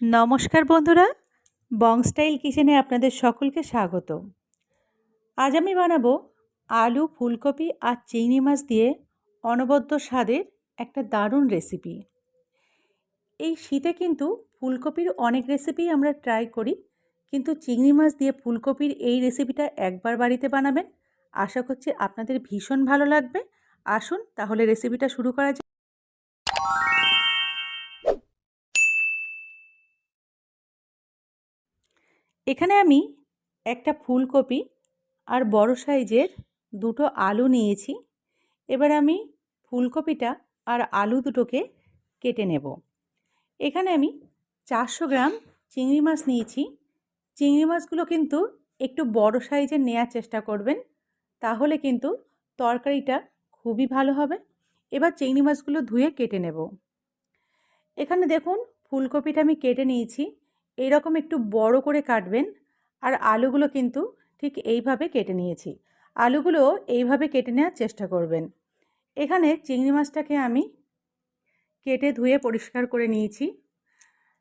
নমস্কার বন্ধুরা বংস্টাইল কিচেনে আপনাদের সকলকে স্বাগত। আজ আমি বানাবো আলু, ফুলকপি আর চিংড়ি মাছ দিয়ে অনবদ্য স্বাদের একটা দারুণ রেসিপি এই শীতে কিন্তু ফুলকপির অনেক রেসিপি আমরা ট্রাই করি, কিন্তু চিংড়ি মাছ দিয়ে ফুলকপির এই রেসিপিটা একবার বাড়িতে বানাবেন। আশা করছি আপনাদের ভীষণ ভালো লাগবে। আসুন তাহলে রেসিপিটা শুরু করা যাক। এখানে আমি একটা ফুলকপি আর বড় সাইজের দুটো আলু নিয়েছি। এবার আমি ফুলকপিটা আর আলু দুটোকে কেটে নেব। এখানে আমি চারশো গ্রাম চিংড়ি মাছ নিয়েছি। চিংড়ি মাছগুলো কিন্তু একটু বড় সাইজের নেওয়ার চেষ্টা করবেন, তাহলে কিন্তু তরকারিটা খুবই ভালো হবে। এবার চিংড়ি মাছগুলো ধুয়ে কেটে নেব। এখানে দেখুন, ফুলকপিটা আমি কেটে নিয়েছি। এইরকম একটু বড় করে কাটবেন। আর আলুগুলো কিন্তু ঠিক এইভাবে কেটে নিয়েছি। আলুগুলো এইভাবে কেটে নেওয়ার চেষ্টা করবেন। এখানে চিংড়ি মাছটাকে আমি কেটে ধুয়ে পরিষ্কার করে নিয়েছি।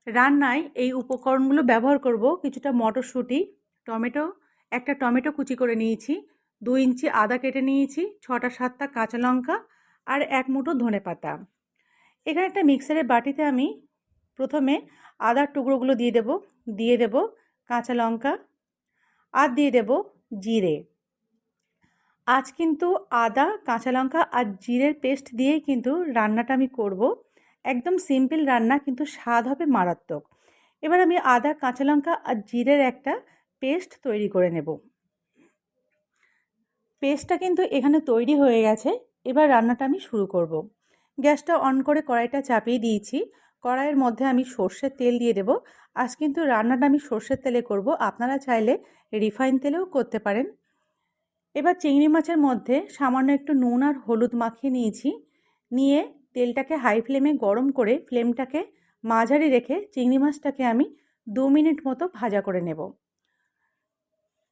রান্নায় এই উপকরণগুলো ব্যবহার করব। কিছুটা মটরশুঁটি, টমেটো, একটা টমেটো কুচি করে নিয়েছি দু ইঞ্চি আদা কেটে নিয়েছি, ছটা সাতটা কাঁচা লঙ্কা আর এক মুঠো ধনে পাতা এখানে একটা মিক্সারের বাটিতে আমি প্রথমে আদার টুকরোগুলো দিয়ে দেব দিয়ে দেব কাঁচা লঙ্কা আর দিয়ে দেব জিরে। আজ কিন্তু আদা, কাঁচা লঙ্কা আর জিরের পেস্ট দিয়েই কিন্তু রান্নাটা আমি করব। একদম সিম্পল রান্না কিন্তু স্বাদ হবে মারাত্মক। এবার আমি আদা, কাঁচা লঙ্কা আর জিরের একটা পেস্ট তৈরি করে নেব। পেস্টটা কিন্তু এখানে তৈরি হয়ে গেছে। এবার রান্নাটা আমি শুরু করব। গ্যাসটা অন করে কড়াইটা চাপিয়ে দিয়েছি। কড়াইয়ের মধ্যে আমি সর্ষের তেল দিয়ে দেব। আজ কিন্তু রান্নাটা আমি সর্ষের তেলে করব। আপনারা চাইলে রিফাইন তেলেও করতে পারেন। এবার চিংড়ি মাছের মধ্যে সামান্য একটু নুন আর হলুদ মাখিয়ে নিয়েছি। নিয়ে তেলটাকে হাই ফ্লেমে গরম করে ফ্লেমটাকে মাঝারি রেখে চিংড়ি মাছটাকে আমি দু মিনিট মতো ভাজা করে নেব।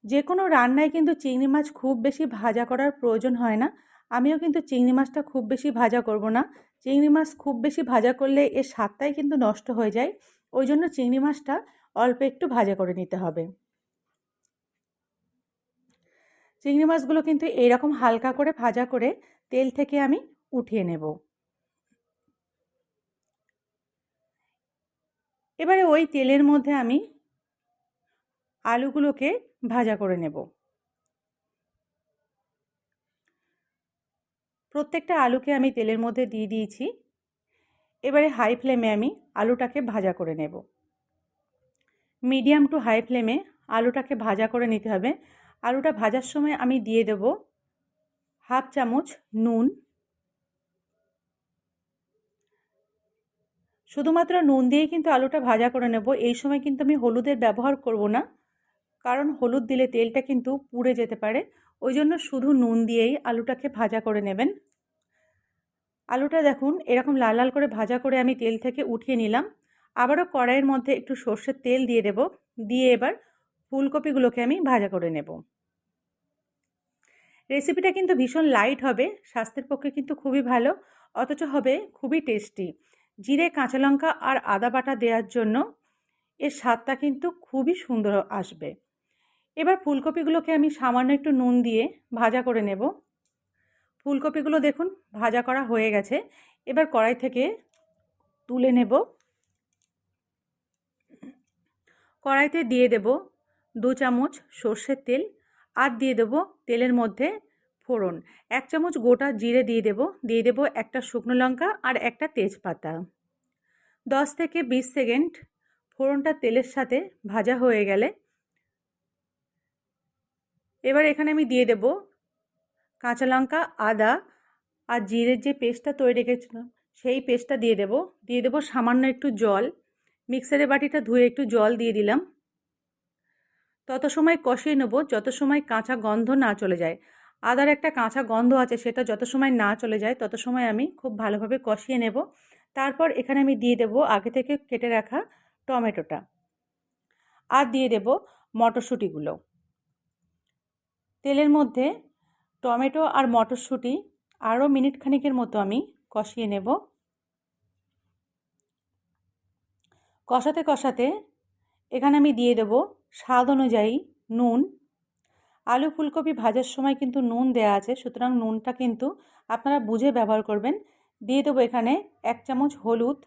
যে কোনো রান্নায় কিন্তু চিংড়ি মাছ খুব বেশি ভাজা করার প্রয়োজন হয় না। আমিও কিন্তু চিংড়ি মাছটা খুব বেশি ভাজা করব না। চিংড়ি মাছ খুব বেশি ভাজা করলে এর স্বাদটাই কিন্তু নষ্ট হয়ে যায়। ওই জন্য চিংড়ি মাছটা অল্প একটু ভাজা করে নিতে হবে। চিংড়ি মাছগুলো কিন্তু এইরকম হালকা করে ভাজা করে তেল থেকে আমি উঠিয়ে নেব। এবারে ওই তেলের মধ্যে আমি আলুগুলোকে ভাজা করে নেব। প্রত্যেকটা আলুকে আমি তেলের মধ্যে দিয়ে দিয়েছি। এবারে হাই ফ্লেমে আমি আলুটাকে ভাজা করে নেব। মিডিয়াম টু হাই ফ্লেমে আলুটাকে ভাজা করে নিতে হবে। আলুটা ভাজার সময় আমি দিয়ে দেব হাফ চামচ নুন। শুধুমাত্র নুন দিয়েই কিন্তু আলুটা ভাজা করে নেব। এই সময় কিন্তু আমি হলুদের ব্যবহার করব না। কারণ হলুদ দিলে তেলটা কিন্তু পুড়ে যেতে পারে। ওই জন্য শুধু নুন দিয়েই আলুটাকে ভাজা করে নেবেন। আলুটা দেখুন, এরকম লাল লাল করে ভাজা করে আমি তেল থেকে উঠিয়ে নিলাম। আবারও কড়াইয়ের মধ্যে একটু সর্ষের তেল দিয়ে দেব। দিয়ে এবার ফুলকপিগুলোকে আমি ভাজা করে নেব। রেসিপিটা কিন্তু ভীষণ লাইট হবে, স্বাস্থ্যের পক্ষে কিন্তু খুবই ভালো, অথচ হবে খুবই টেস্টি। জিরে, কাঁচা লঙ্কা আর আদা বাটা দেওয়ার জন্য এর স্বাদটা কিন্তু খুবই সুন্দর আসবে। এবার ফুলকপিগুলোকে আমি সামান্য একটু নুন দিয়ে ভাজা করে নেব। ফুলকপিগুলো দেখুন, ভাজা করা হয়ে গেছে। এবার কড়াই থেকে তুলে নেব। কড়াইতে দিয়ে দেব দু চামচ সর্ষের তেল আর দিয়ে দেব তেলের মধ্যে ফোড়ন। এক চামচ গোটা জিরে দিয়ে দেব দিয়ে দেব একটা শুকনো লঙ্কা আর একটা তেজপাতা। দশ থেকে বিশ সেকেন্ড ফোড়নটা তেলের সাথে ভাজা হয়ে গেলে এবার এখানে আমি দিয়ে দেব কাঁচা লঙ্কা, আদা আর জিরের যে পেস্টটা তৈরি রেখেছিলাম, সেই পেস্টটা দিয়ে দেব। দিয়ে দেব সামান্য একটু জল। মিক্সারের বাটিটা ধুয়ে একটু জল দিয়ে দিলাম। তত সময় কষিয়ে নেব, যত সময় কাঁচা গন্ধ না চলে যায়। আদার একটা কাঁচা গন্ধ আছে, সেটা যত সময় না চলে যায়, তত সময় আমি খুব ভালোভাবে কষিয়ে নেব। তারপর এখানে আমি দিয়ে দেব আগে থেকে কেটে রাখা টমেটোটা। আর দিয়ে দেব মটরশুঁটিগুলো। তেলের মধ্যে টমেটো আর মটরশুঁটি আরও মিনিট খানিকের মতো আমি কষিয়ে নেব। কষাতে কষাতে এখানে আমি দিয়ে দেব স্বাদ অনুযায়ী নুন। আলু ফুলকপি ভাজার সময় কিন্তু নুন দেওয়া আছে, সুতরাং নুনটা কিন্তু আপনারা বুঝে ব্যবহার করবেন। দিয়ে দেবো এখানে এক চামচ হলুদ।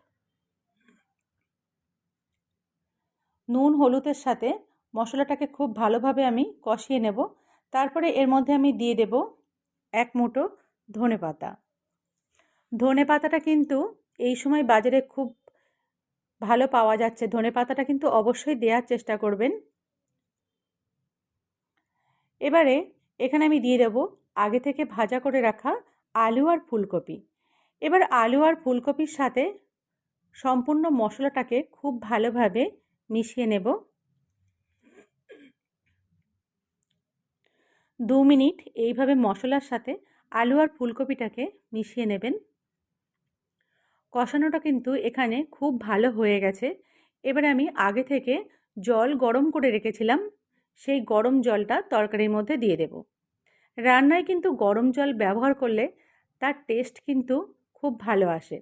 নুন হলুদের সাথে মশলাটাকে খুব ভালোভাবে আমি কষিয়ে নেব। তারপরে এর মধ্যে আমি দিয়ে দেব এক মুঠো ধনে পাতা। ধনে পাতাটা কিন্তু এই সময় বাজারে খুব ভালো পাওয়া যাচ্ছে। ধনে পাতাটা কিন্তু অবশ্যই দেওয়ার চেষ্টা করবেন। এবারে এখানে আমি দিয়ে দেবো আগে থেকে ভাজা করে রাখা আলু আর ফুলকপি। এবার আলু আর ফুলকপির সাথে সম্পূর্ণ মশলাটাকে খুব ভালোভাবে মিশিয়ে নেব। দু মিনিট এইভাবে মশলার সাথে আলু আর ফুলকপিটাকে মিশিয়ে নেবেন। কষানোটা কিন্তু এখানে খুব ভালো হয়ে গেছে। এবারে আমি আগে থেকে জল গরম করে রেখেছিলাম। সেই গরম জলটা তরকারির মধ্যে দিয়ে দেব। রান্নায় কিন্তু গরম জল ব্যবহার করলে তার টেস্ট কিন্তু খুব ভালো আসে।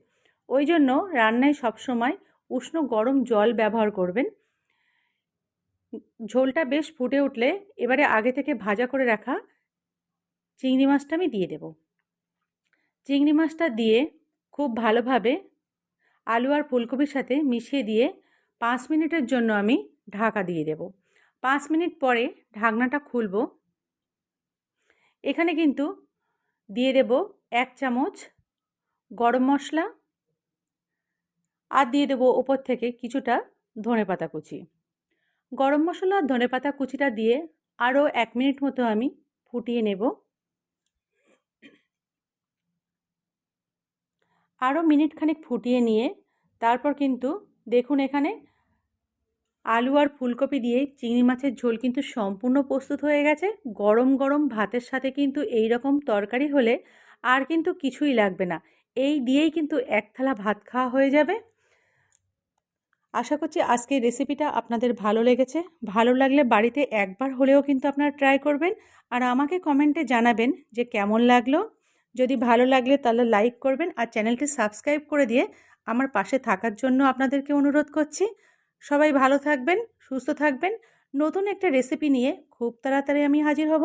ওই জন্য রান্নায় সবসময় উষ্ণ গরম জল ব্যবহার করবেন। ঝোলটা বেশ ফুটে উঠলে এবারে আগে থেকে ভাজা করে রাখা চিংড়ি মাছটা আমি দিয়ে দেব। চিংড়ি মাছটা দিয়ে খুব ভালোভাবে আলু আর ফুলকপির সাথে মিশিয়ে দিয়ে পাঁচ মিনিটের জন্য আমি ঢাকা দিয়ে দেব। পাঁচ মিনিট পরে ঢাকনাটা খুলব। এখানে কিন্তু দিয়ে দেব এক চামচ গরম মশলা আর দিয়ে দেবো ওপর থেকে কিছুটা ধনে পাতা কুচি। গরম মশলা আর ধনে পাতা কুচিটা দিয়ে আরও এক মিনিট মতো আমি ফুটিয়ে নেব। আরও মিনিট খানেক ফুটিয়ে নিয়ে তারপর কিন্তু দেখুন এখানে আলু আর ফুলকপি দিয়ে চিংড়ি মাছের ঝোল কিন্তু সম্পূর্ণ প্রস্তুত হয়ে গেছে। গরম গরম ভাতের সাথে কিন্তু এই রকম তরকারি হলে আর কিন্তু কিছুই লাগবে না। এই দিয়েই কিন্তু এক থালা ভাত খাওয়া হয়ে যাবে। আশা করছি আজকের রেসিপিটা আপনাদের ভালো লেগেছে। ভালো লাগলে বাড়িতে একবার হলেও কিন্তু আপনারা ট্রাই করবেন আর আমাকে কমেন্টে জানাবেন যে কেমন লাগল। যদি ভালো লাগলে তাহলে লাইক করবেন আর চ্যানেলটি সাবস্ক্রাইব করে দিয়ে আমার পাশে থাকার জন্য আপনাদেরকে অনুরোধ করছি। সবাই ভালো থাকবেন, সুস্থ থাকবেন। নতুন একটা রেসিপি নিয়ে খুব তাড়াতাড়ি আমি হাজির হব।